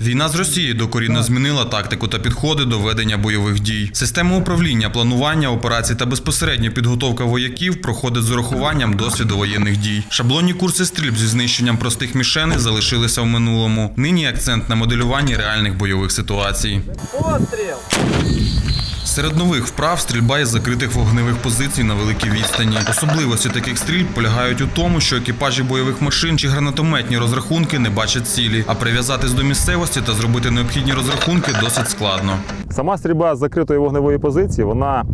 Війна з Росією докорінно змінила тактику та підходи до ведення бойових дій. Система управління, планування операцій та безпосередня підготовка вояків проходить з урахуванням досвіду воєнних дій. Шаблонні курси стрільб зі знищенням простих мішеней залишилися в минулому. Нині акцент на моделюванні реальних бойових ситуацій. Серед нових вправ стрільба із закритих вогневих позицій на великій відстані. Особливості таких стрільб полягають у тому, що екіпажі бойових машин чи гранатометні розрахунки не бачать цілі, а прив'язатись до місцевості та зробити необхідні розрахунки досить складно. Сама стрільба з закритої вогневої позиції, вона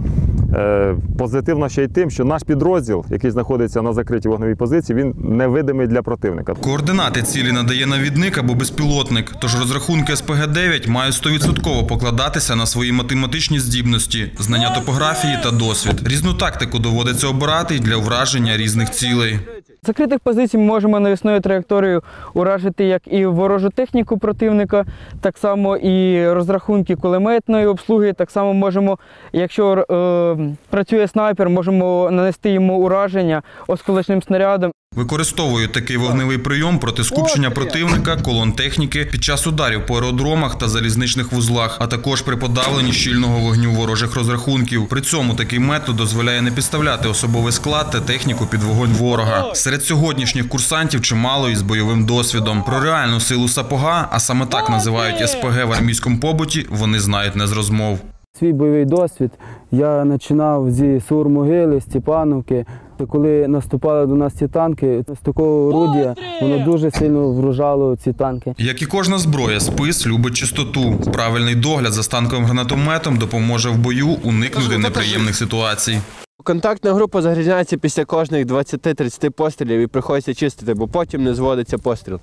е, позитивна ще й тим, що наш підрозділ, який знаходиться на закритій вогневій позиції, він невидимий для противника. Координати цілі надає навідник або безпілотник, тож розрахунки СПГ-9 мають 100% покладатися на свої математичні здібності, знання топографії та досвід. Різну тактику доводиться обирати для враження різних цілей. Закритих позицій ми можемо навісною траєкторією уражити як і ворожу техніку противника, так само і розрахунки кулеметної обслуги. Так само можемо, якщо е, працює снайпер, можемо нанести йому ураження осколочним снарядом. Використовують такий вогневий прийом проти скупчення противника, колон техніки під час ударів по аеродромах та залізничних вузлах, а також при подавленні щільного вогню ворожих розрахунків. При цьому такий метод дозволяє не підставляти особовий склад та техніку під вогонь ворога. Серед сьогоднішніх курсантів чимало із бойовим досвідом. Про реальну силу сапога, а саме так називають СПГ в армійському побуті, вони знають не з розмов. Свій бойовий досвід я починав зі Сур-Могили, Степановки. Коли наступали до нас ці танки, з такого орудія воно дуже сильно вражало ці танки. Як і кожна зброя, спис любить чистоту. Правильний догляд за станковим гранатометом допоможе в бою уникнути неприємних ситуацій. Контактна група загрізняється після кожних 20-30 пострілів і приходиться чистити, бо потім не зводиться постріл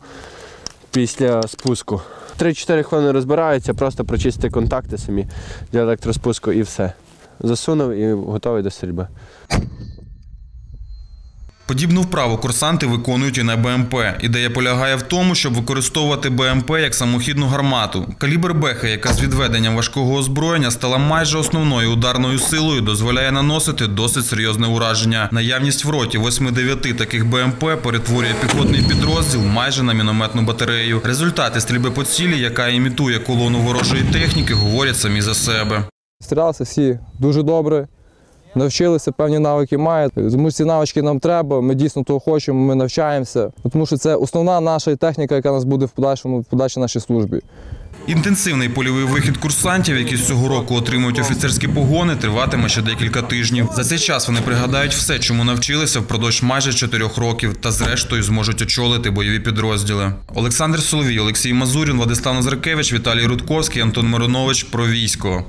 після спуску. 3-4 хвилини розбираються, просто прочистити контакти самі для електроспуску і все. Засунув і готовий до стрільби. Подібну вправу курсанти виконують і на БМП. Ідея полягає в тому, щоб використовувати БМП як самохідну гармату. Калібр Беха, яка з відведенням важкого озброєння стала майже основною ударною силою, дозволяє наносити досить серйозне ураження. Наявність в роті 8-9 таких БМП перетворює піхотний підрозділ майже на мінометну батарею. Результати стрільби по цілі, яка імітує колону ворожої техніки, говорять самі за себе. Стрілялися всі дуже добре, навчилися, певні навики мають. Тому ці навички нам треба, ми дійсно того хочемо, ми навчаємося. Тому що це основна наша техніка, яка нас буде в подальшому в подальшій нашій службі. Інтенсивний польовий вихід курсантів, які з цього року отримують офіцерські погони, триватиме ще декілька тижнів. За цей час вони пригадають все, чому навчилися впродовж майже чотирьох років, та зрештою зможуть очолити бойові підрозділи. Олександр Соловій, Олексій Мазурін, Владислав Назаркевич, Віталій Рудковський, Антон Миронович про військо.